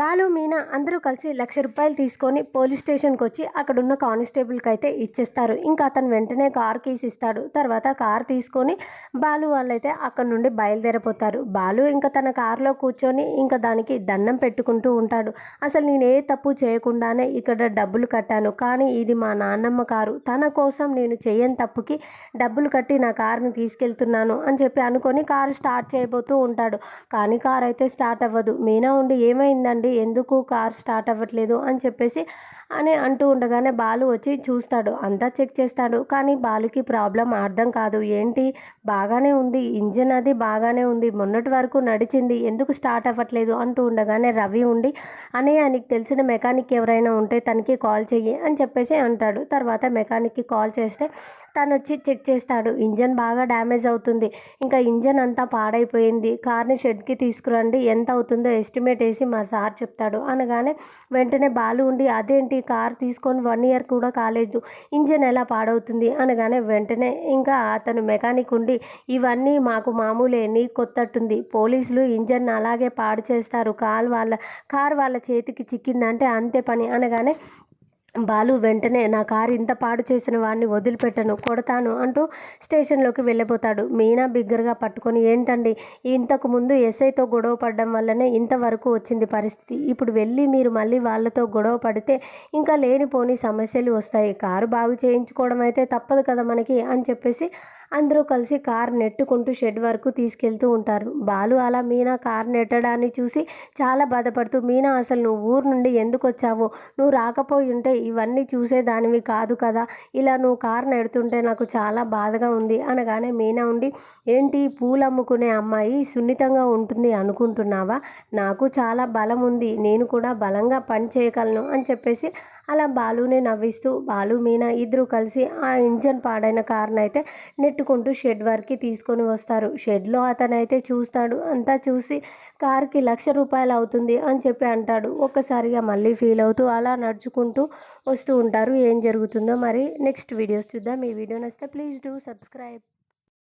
బాలు మీనా అందరూ కలిసి లక్ష రూపాయలు తీసుకొని పోలీస్ స్టేషన్కి వచ్చి అక్కడున్న కానిస్టేబుల్కి అయితే ఇచ్చేస్తారు. ఇంకా అతను వెంటనే కార్ కీస్ ఇస్తాడు తర్వాత కార్ తీసుకొని బాలు వాళ్ళైతే అక్కడ నుండి బయలుదేరిపోతారు. బాలు ఇంకా తన కారులో కూర్చొని ఇంకా దానికి దండం పెట్టుకుంటూ ఉంటాడు. అసలు నేను ఏ తప్పు చేయకుండానే ఇక్కడ డబ్బులు కట్టాను. కానీ ఇది మా నాన్నమ్మ కారు. తన కోసం నేను చేయని తప్పుకి డబ్బులు కట్టి నా కార్ని తీసుకెళ్తున్నాను అని చెప్పి అనుకొని కారు స్టార్ట్ చేయబోతూ ఉంటాడు. కానీ కార్ అయితే స్టార్ట్ అవ్వదు. మీనా ఉండి ఏమైందండి ఎందుకు కార్ స్టార్ట్ అవ్వట్లేదు అని చెప్పేసి అని అంటూ ఉండగానే బాలు వచ్చి చూస్తాడు. అంతా చెక్ చేస్తాడు. కానీ బాలుకి ప్రాబ్లం అర్థం కాదు. ఏంటి? బాగానే ఉంది. ఇంజన్ అది బాగానే ఉంది. మొన్నటి వరకు నడిచింది. ఎందుకు స్టార్ట్ అవ్వట్లేదు? అంటూ ఉండగానే రవి ఉండి అనే నీకు తెలిసిన మెకానిక్ ఎవరైనా ఉంటే తనకి కాల్ చెయ్యి అని చెప్పేసి అంటాడు. తర్వాత మెకానిక్కి కాల్ చేస్తే తను వచ్చి చెక్ చేస్తాడు. ఇంజన్ బాగా డ్యామేజ్ అవుతుంది. ఇంకా ఇంజన్ అంతా పాడైపోయింది. కార్ని షెడ్కి తీసుకురండి. ఎంత అవుతుందో ఎస్టిమేట్ వేసి మా సార్ చెప్తాడు. అనగానే వెంటనే బాలు ఉండి అదేంటి? కార్ తీసుకొని వన్ ఇయర్ కూడా కాలేదు. ఇంజన్ ఎలా పాడవుతుంది? అనగానే వెంటనే ఇంకా అతను మెకానిక్ ఉండి ఇవన్నీ మాకు మామూలే. నీ కొత్తట్టుంది. పోలీసులు ఇంజన్ అలాగే పాడు చేస్తారు. కార్ వాళ్ళ కార్ వాళ్ళ చేతికి చిక్కిందంటే అంతే పని. అనగానే బాలు వెంటనే నా కారు ఇంత పాడు చేసిన వాడిని వదిలిపెట్టను కొడతాను అంటూ స్టేషన్లోకి వెళ్ళిపోతాడు. మీనా బిగ్గరగా పట్టుకొని ఏంటండి? ఇంతకు ముందు ఎస్ఐతో గొడవ పడడం వల్లనే ఇంతవరకు వచ్చింది పరిస్థితి. ఇప్పుడు వెళ్ళి మీరు మళ్ళీ వాళ్ళతో గొడవ పడితే ఇంకా లేనిపోని సమస్యలు వస్తాయి. కారు బాగు చేయించుకోవడం అయితే తప్పదు కదా మనకి అని చెప్పేసి అందరూ కలిసి కార్ నెట్టుకుంటూ షెడ్ వరకు తీసుకెళ్తూ ఉంటారు. బాలు అలా మీనా కార్ నెట్టడాన్ని చూసి చాలా బాధపడుతూ మీనా అసలు నువ్వు ఊరు నుండి ఎందుకు వచ్చావో? నువ్వు రాకపోయి ఉంటే ఇవన్నీ చూసేదానివి కాదు కదా. ఇలా నువ్వు కార్ నెడుతుంటే నాకు చాలా బాధగా ఉంది అనగానే మీనా ఉండి ఏంటి పూలు అమ్ముకునే అమ్మాయి సున్నితంగా ఉంటుంది అనుకుంటున్నావా? నాకు చాలా బలం ఉంది. నేను కూడా బలంగా పని చేయగలను అని చెప్పేసి అలా బాలునే నవ్విస్తూ బాలు మీనా ఇద్దరు కలిసి ఆ ఇంజన్ పాడైన కార్నైతే అయితే నెట్టుకుంటూ షెడ్ వరకు తీసుకొని వస్తారు. షెడ్లో అతనైతే చూస్తాడు. అంతా చూసి కార్కి లక్ష రూపాయలు అవుతుంది అని చెప్పి అంటాడు. ఒక్కసారిగా మళ్ళీ ఫీల్ అవుతూ అలా నడుచుకుంటూ వస్తూ ఉంటారు. ఏం జరుగుతుందో మరి నెక్స్ట్ వీడియోస్ చూద్దాం. ఈ వీడియో నచ్చితే ప్లీజ్ డూ సబ్స్క్రైబ్.